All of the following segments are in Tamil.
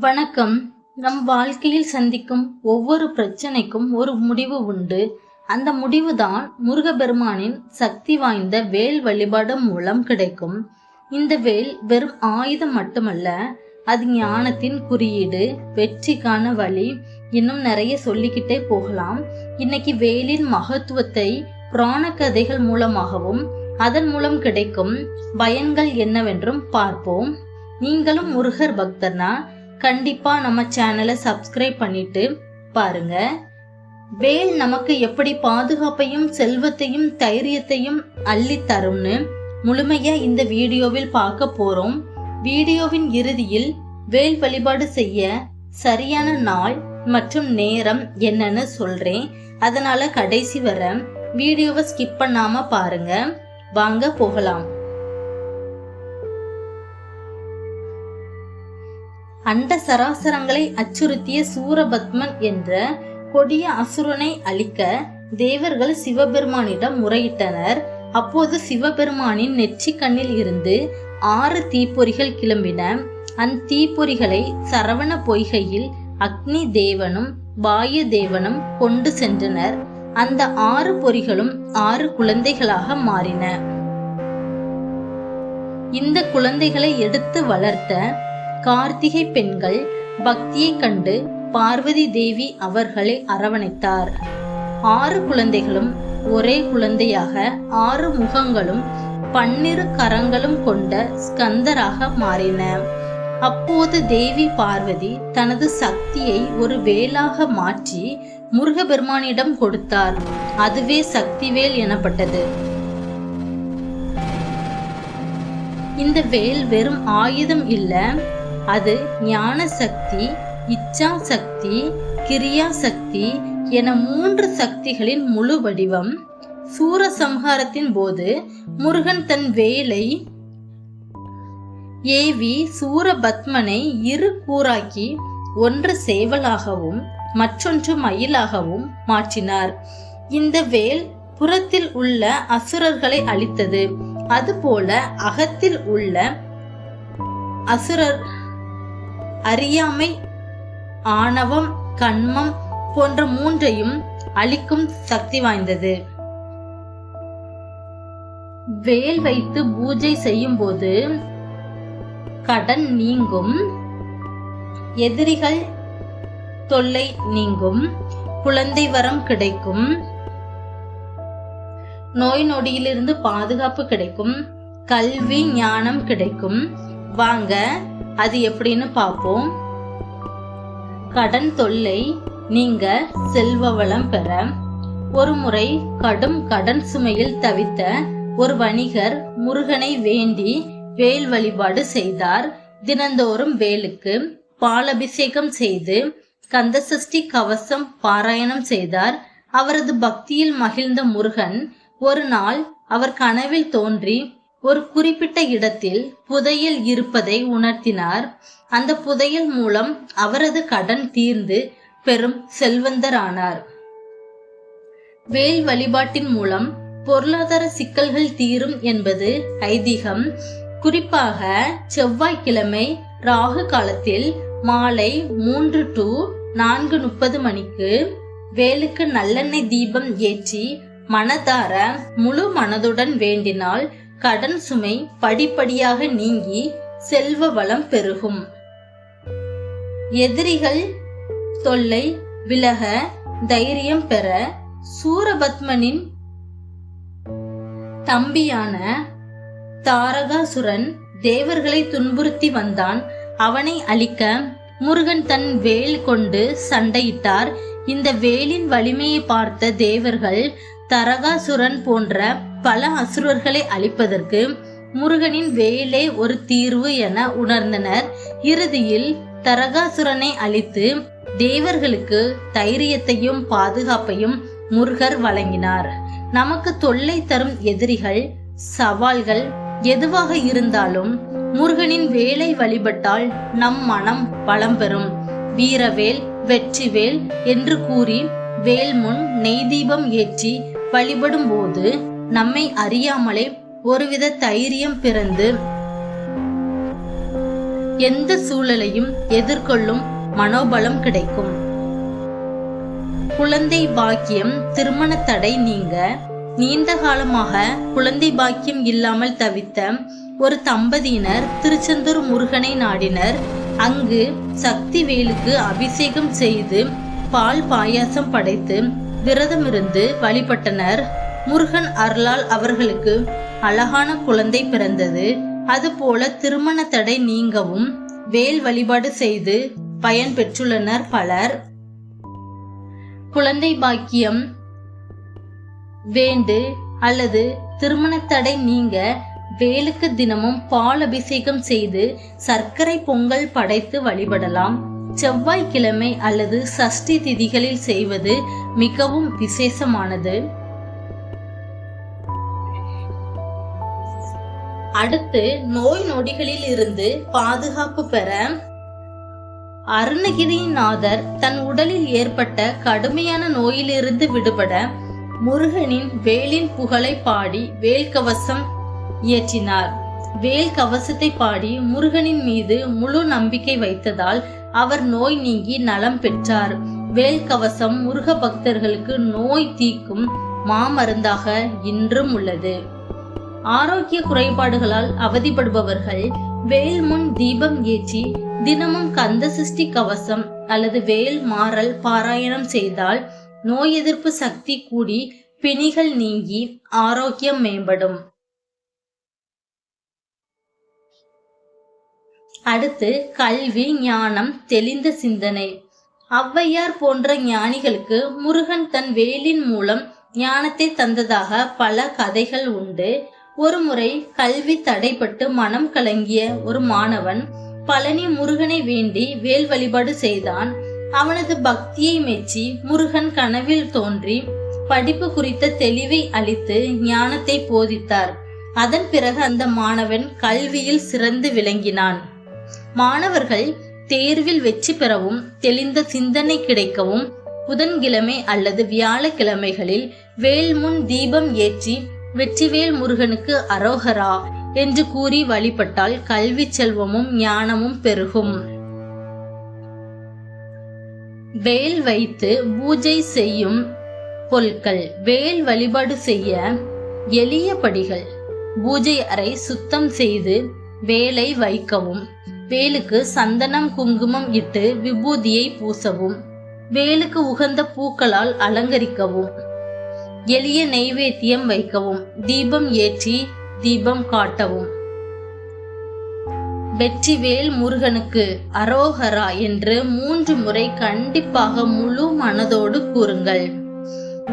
வணக்கம். நம் வாழ்க்கையில் சந்திக்கும் ஒவ்வொரு பிரச்சனைக்கும் ஒரு முடிவு உண்டு. அந்த முடிவுதான் முருகபெருமானின் சக்தி வாய்ந்த வேல் வழிபாடு மூலம் கிடைக்கும். இந்த வேல் வெறும் ஆயுதம் மட்டுமல்ல அது ஞானத்தின் குறியீடு வெற்றிக்கான வழி இன்னும் நிறைய சொல்லிக்கிட்டே போகலாம். இன்னைக்கு வேலின் மகத்துவத்தை புராண கதைகள் மூலமாகவும் அதன் மூலம் கிடைக்கும் பயன்கள் என்னவென்றும் பார்ப்போம். நீங்களும் முருகர் பக்தர்னா கண்டிப்பாக நம்ம சேனலை சப்ஸ்கிரைப் பண்ணிட்டு பாருங்க. வேல் நமக்கு எப்படி பாதுகாப்பையும் செல்வத்தையும் தைரியத்தையும் அள்ளி தரும்னு முழுமையாக இந்த வீடியோவில் பார்க்க போறோம். வீடியோவின் இறுதியில் வேல் வழிபாடு செய்ய சரியான நாள் மற்றும் நேரம் என்னன்னு சொல்றேன். அதனால கடைசி வர வீடியோவை ஸ்கிப் பண்ணாம பாருங்க. வாங்க போகலாம். அண்ட சராசரங்களை அச்சுறுத்திய சூரபத்மன் என்ற கொடிய அசுரனை அழிக்க தேவர்கள் சிவபெருமானிடம் முறையிட்டனர். அப்போது சிவபெருமானின் நெற்றி கண்ணில் இருந்து ஆறு தீப்பொறிகள் கிளம்பின. அந்த தீப்பொறிகளை சரவண பொய்கையில் அக்னி தேவனும் பாய தேவனும் கொண்டு சென்றனர். அந்த ஆறு பொறிகளும் ஆறு குழந்தைகளாக மாறின. இந்த குழந்தைகளை எடுத்து வளர்த்த கார்த்திகை பெண்கள் பக்தியை கண்டு பார்வதி தேவி அவர்களை அரவணைத்தார். ஆறு குழந்தைகளும் ஒரே குழந்தையாக ஆறு முகங்களும் பன்னிரு கரங்களும் கொண்ட ஸ்கந்தராக மாறின. அப்போது தேவி பார்வதி தனது சக்தியை ஒரு வேலாக மாற்றி முருகபெருமானிடம் கொடுத்தார். அதுவே சக்திவேல் எனப்பட்டது. இந்த வேல் வெறும் ஆயுதம் இல்ல அது ஞான சக்தி இச்சா சக்தி கிரியா சக்தி என மூன்று சக்திகளின் முழு வடிவம். சூரசம்ஹாரத்தின் போது முருகன் தன் வேலை ஏவி சூரபத்மனை இரு கூறாக்கி ஒன்று சேவலாகவும் மற்றொன்று மயிலாகவும் மாற்றினார். இந்த வேல் புறத்தில் உள்ள அசுரர்களை அழித்தது. அதுபோல அகத்தில் உள்ள அசுரர் அறியாமை ஆணவம் கண்மம் போன்ற மூன்றையும் அழிக்கும் சக்தி வாய்ந்தது. வேல் வைத்து பூஜை செய்யும் போது கடன் நீங்கும் எதிரிகள் தொல்லை நீங்கும் குழந்தை வரம் கிடைக்கும் நோய் நொடியிலிருந்து பாதுகாப்பு கிடைக்கும் கல்வி ஞானம் கிடைக்கும். வாங்க அது எப்படின்னு பார்ப்போம். கடன் தொல்லை நீங்க செல்வ வளம் பெற. ஒரு முறை கடும் கடன் சுமையில் தவித்த ஒரு வணிகர் முருகனை வேண்டி வேல் வழிபாடு செய்தார். தினந்தோறும் வேலுக்கு பாலபிஷேகம் செய்து கந்தசஷ்டி கவசம் பாராயணம் செய்தார். அவரது பக்தியில் மகிழ்ந்த முருகன் ஒரு நாள் அவர் கனவில் தோன்றி ஒரு குறிப்பிட்ட இடத்தில் புதையல் இருப்பதை உணர்த்தினார். அந்த புதையல் மூலம் அவரது கடன் தீர்ந்து பெரும் செல்வந்தரானார். வேல் வழிபாட்டின் மூலம் பொருளாதார சிக்கல்கள் தீரும் என்பது ஐதீகம். குறிப்பாக செவ்வாய்க்கிழமை ராகு காலத்தில் மாலை மூன்று டு நான்கு முப்பது மணிக்கு வேலுக்கு நல்லெண்ணெய் தீபம் ஏற்றி மனதார முழு மனதுடன் வேண்டினால் கடன் சுமை படிப்படியாக நீங்கி செல்வ வளம் பெருகும். எதிரிகள் தொல்லை விலக தைரியம் பெற சூரபத்மனின் தம்பியான தாரகாசுரன் தேவர்களை துன்புறுத்தி வந்தான். அவனை அழிக்க முருகன் தன் வேல் கொண்டு சண்டையிட்டார். இந்த வேலின் வலிமையை பார்த்த தேவர்கள் தரகாசுரன் போன்ற பல அசுரர்களை அழிப்பதற்கு முருகனின் வேலே ஒரு தீர்வு என உணர்ந்தனர். இறுதியில் தரகாசுரனை அழித்து தேவர்களுக்கு தைரியத்தையும் பாதுகாப்பையும் முருகர் வழங்கினார். நமக்கு தொல்லை தரும் எதிரிகள் சவால்கள் எதுவாக இருந்தாலும் முருகனின் வேலை வழிபட்டால் நம் மனம் பலம் பெறும். வீரவேல் வெற்றிவேல் என்று கூறி வேல் முன் நெய் தீபம் ஏற்றி வழிபடும் போது நம்மை அறியாமலே ஒருவித தைரியம் பிறந்து எந்த சூழலையும் எதிர்கொள்ளும் மனோபலம் கிடைக்கும். குழந்தை பாக்கியம் திருமண தடை நீங்க. நீண்ட காலமாக குழந்தை பாக்கியம் இல்லாமல் தவித்த ஒரு தம்பதியினர் திருச்செந்தூர் முருகனை நாடினர். அங்கு சக்தி வேலுக்கு அபிஷேகம் செய்து பால் பாயாசம் படைத்து விரதமிருந்து வழிபட்டனர். முருகன் அருளால் அவர்களுக்கு அழகான குழந்தை பிறந்தது. அதுபோல திருமண தடை நீங்கவும் வேல் வழிபாடு செய்து பயன் பெற்றுள்ளனர் பலர். குழந்தை பாக்கியம் வேண்டு அல்லது திருமண தடை நீங்க வேலுக்கு தினமும் பால் அபிஷேகம் செய்து சர்க்கரை பொங்கல் படைத்து வழிபடலாம். செவ்வாய்க்கிழமை அல்லது சஷ்டி திதிகளில் செய்வது மிகவும் விசேஷமானது. அடுத்து நோய் நொடிகளில் இருந்து பாதுகாப்பு பெற அருணகிரிநாதர் தன் உடலில் ஏற்பட்ட கடுமையான நோயிலிருந்து விடுபட முருகனின் வேலின் புகழை பாடி வேல்கவசம் இயற்றினார் வேல் கவசத்தை பாடி முருகனின் மீது முழு நம்பிக்கை வைத்ததால் அவர் நோய் நீங்கி நலம் பெற்றார். வேல் கவசம் முருக பக்தர்களுக்கு நோய் தீக்கும் மாமருந்தாக இன்றும் உள்ளது. ஆரோக்கிய குறைபாடுகளால் அவதிப்படுபவர்கள் வேல் முன் தீபம் ஏற்றி தினமும் கந்த சிருஷ்டி கவசம் அல்லது வேல் மாறல் பாராயணம் செய்தால் நோய் எதிர்ப்பு சக்தி கூடி பிணிகள் நீங்கி ஆரோக்கியம் மேம்படும். அடுத்து கல்வி ஞானம் தெளிந்த சிந்தனை. ஔவையார் போன்ற ஞானிகளுக்கு முருகன் தன் வேலின் மூலம் ஞானத்தை தந்ததாக பல கதைகள் உண்டு. ஒருமுறை கல்வி தடைப்பட்டு மனம் கலங்கிய ஒரு மாணவன் பழனி முருகனை வேண்டி வேல் வழிபாடு செய்தான். அவனது பக்தியை மெச்சி முருகன் கனவில் தோன்றி படிப்பு குறித்த தெளிவை அளித்து ஞானத்தை போதித்தார். அதன் பிறகு அந்த மாணவன் கல்வியில் சிறந்து விளங்கினான். மாணவர்கள் தேர்வில் வெற்றி பெறவும் தெளிந்த சிந்தனை கிடைக்கவும் புதன்கிழமை அல்லது வியாழக்கிழமைகளில் வேல்முன் தீபம் ஏற்றி வெற்றிவேல் முருகனுக்கு அரோகரா என்று கூறி வழிபட்டால் கல்வி செல்வமும் ஞானமும் பெருகும். வேல் வைத்து பூஜை செய்யும் பொருட்கள். வேல் வழிபாடு செய்ய எளிய படிகள். பூஜை அறை சுத்தம் செய்து வேலை வைக்கவும். வேலுக்கு சந்தனம் குங்குமம் இட்டு விபூதியை பூசவும். வேலுக்கு உகந்த பூக்களால் அலங்கரிக்கவும். எளிய நெய்வேத்தியம் வைக்கவும். தீபம் ஏற்றி தீபம் காட்டவும். வெற்றிவேல் முருகனுக்கு அரோகரா என்று மூன்று முறை கண்டிப்பாக முழு மனதோடு கூறுங்கள்.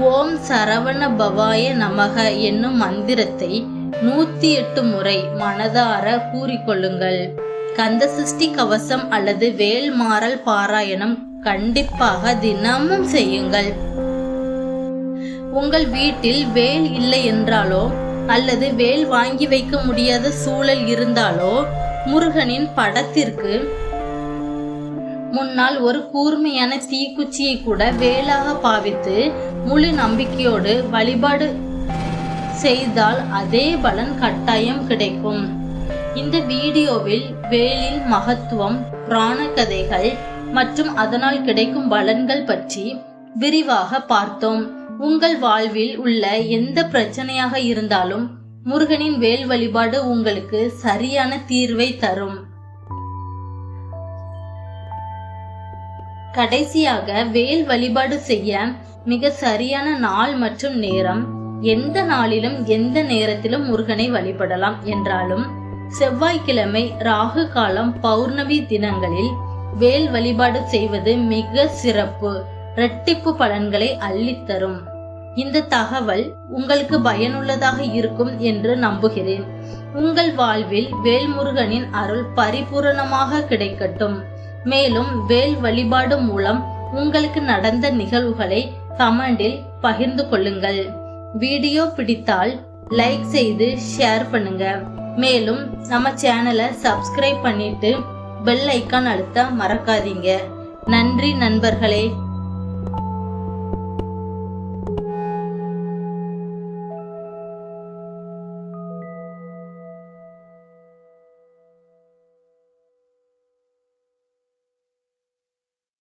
ஓம் சரவண பவாய நமக என்னும் மந்திரத்தை நூத்தி எட்டு முறை மனதார கூறிக்கொள்ளுங்கள். கந்த சிருஷ்டி கவசம் அல்லது வேல் மாறல் பாராயணம் கண்டிப்பாக தினமும் செய்யுங்கள். உங்கள் வீட்டில் வேல் இல்லை என்றாலோ அல்லது வேல் வாங்கி வைக்க முடியாத சூழல் இருந்தாலோ முருகனின் படத்திற்கு முன்னால் ஒரு கூர்மையான தீக்குச்சியை கூட வேலாக பாவித்து முழு நம்பிக்கையோடு வழிபாடு செய்தால் அதே பலன் கட்டாயம் கிடைக்கும். இந்த வீடியோவில் வேலின் மகத்துவம் புராண கதைகள் மற்றும் அதனால் கிடைக்கும் பலன்கள் பற்றி விரிவாக பார்த்தோம். உங்கள் வாழ்வில் உள்ள எந்த பிரச்சனையாக இருந்தாலும் முருகனின் வேல் வழிபாடு உங்களுக்கு சரியான தீர்வை தரும். கடைசியாக வேல் வழிபாடு செய்ய மிக சரியான நாள் மற்றும் நேரம் எந்த நாளிலும் எந்த நேரத்திலும் முருகனை வழிபடலாம் என்றாலும் செவ்வாய்க்கிழமை ராகு காலம் பௌர்ணமி தினங்களில் வேல் வழிபாடு செய்வது மிக சிறப்பு. இரட்டிப்பு பலன்களை அள்ளித்தரும். இந்த தகவல் உங்களுக்கு பயனுள்ளதாக இருக்கும் என்று நம்புகிறேன். உங்கள் வாழ்வில் வேல்முருகனின் அருள் பரிபூரணமாக கிடைக்கட்டும். மேலும் வேல் வழிபாடு மூலம் உங்களுக்கு நடந்த நிகழ்வுகளை கமெண்டில் பகிர்ந்து கொள்ளுங்கள். வீடியோ பிடித்தால் லைக் செய்து ஷேர் பண்ணுங்க. மேலும் நம்ம சேனலை சப்ஸ்கிரைப் பண்ணிட்டு பெல் ஐக்கான் அழுத்த மறக்காதீங்க. நன்றி நண்பர்களே.